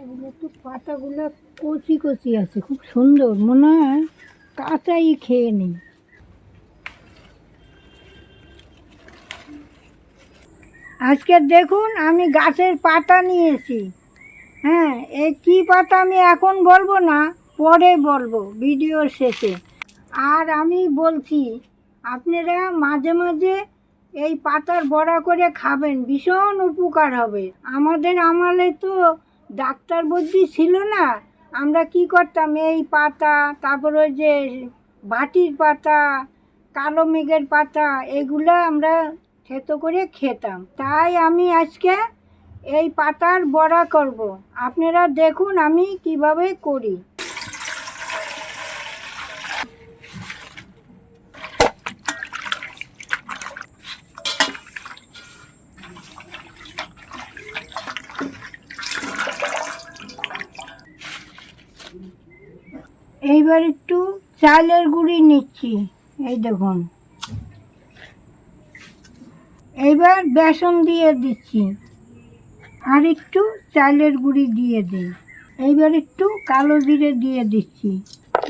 এগুলো তো পাতাগুলো কচি কচি আছে, খুব সুন্দর। মনে হয় কাঁচাই খেয়ে নিই। আজকে দেখুন আমি গাছের পাতা নিয়েছি। হ্যাঁ এই কী পাতা আমি এখন বলব না, পরে বলব ভিডিওর শেষে। আর আমি বলছি, আপনারা মাঝে মাঝে এই পাতার বড়া করে খাবেন, ভীষণ উপকার হবে। আমাদের আমালে তো ডাক্তার বুদ্ধি ছিল না। আমরা কি করতাম? এই পাতা, তারপর ওই যে বাটির পাতা, কালো মেঘের পাতা, এগুলো আমরা থেতো করে খেতাম। তাই আমি আজকে এই পাতার বড়া করব। আপনারা দেখুন আমি কীভাবে করি। এইবার একটু চালের গুঁড়ি নিচ্ছি। এই দেখুন। এইবার বেসন দিয়ে দিচ্ছি। আর একটু চালের গুঁড়ি দিয়ে দিই। এইবার একটু কালো জিরে দিয়ে দিচ্ছি।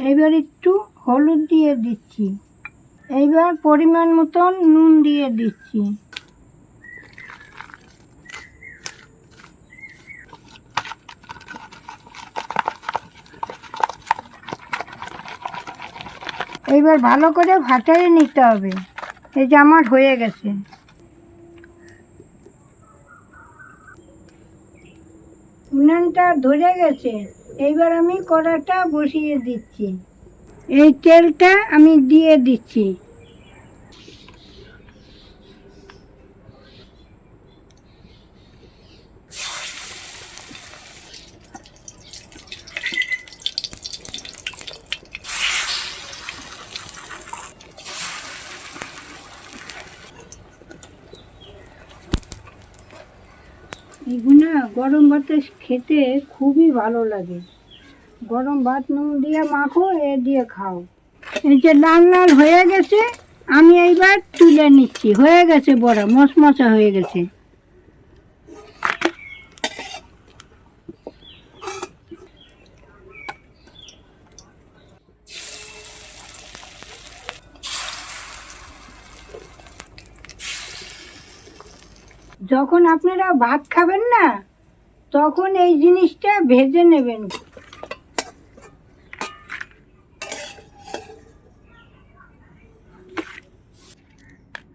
এইবার একটু হলুদ দিয়ে দিচ্ছি। এইবার পরিমাণ মতন নুন দিয়ে দিচ্ছি। এইবার ভালো করে ভাটারে নিতে হবে। এই যে আমার হয়ে গেছে। উনানটা ধরে গেছে। এইবার আমি কড়াটা বসিয়ে দিচ্ছি। এই তেলটা আমি দিয়ে দিচ্ছি। এগুলো গরম ভাতে খেতে খুবই ভালো লাগে। গরম ভাত নুন দিয়ে মাখো, এ দিয়ে খাও। এই যে লাল লাল হয়ে গেছে, আমি এইবার তুলে নিচ্ছি। হয়ে গেছে বড়া, মশমশা হয়ে গেছে। যখন আপনারা ভাত খাবেন না, তখন এই জিনিসটা ভেজে নেবেন।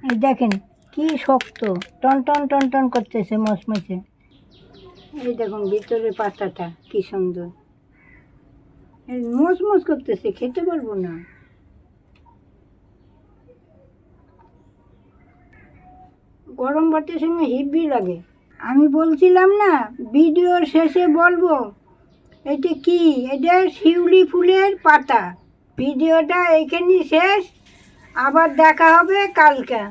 এই দেখেন, কি শক্ত, টন টন টন টন করতেছে মচমচে এই দেখুন ভিতরে পাতাটা, কি সুন্দর। মচমচ করতেছে, খেতে পারব না। গরম ভাতের সঙ্গে হিব্বি লাগে। আমি বলছিলাম না ভিডিওর শেষে বলব, এটা কি? এটা শিউলি ফুলের পাতা। ভিডিওটা এখানেই শেষ, আবার দেখা হবে কালকে।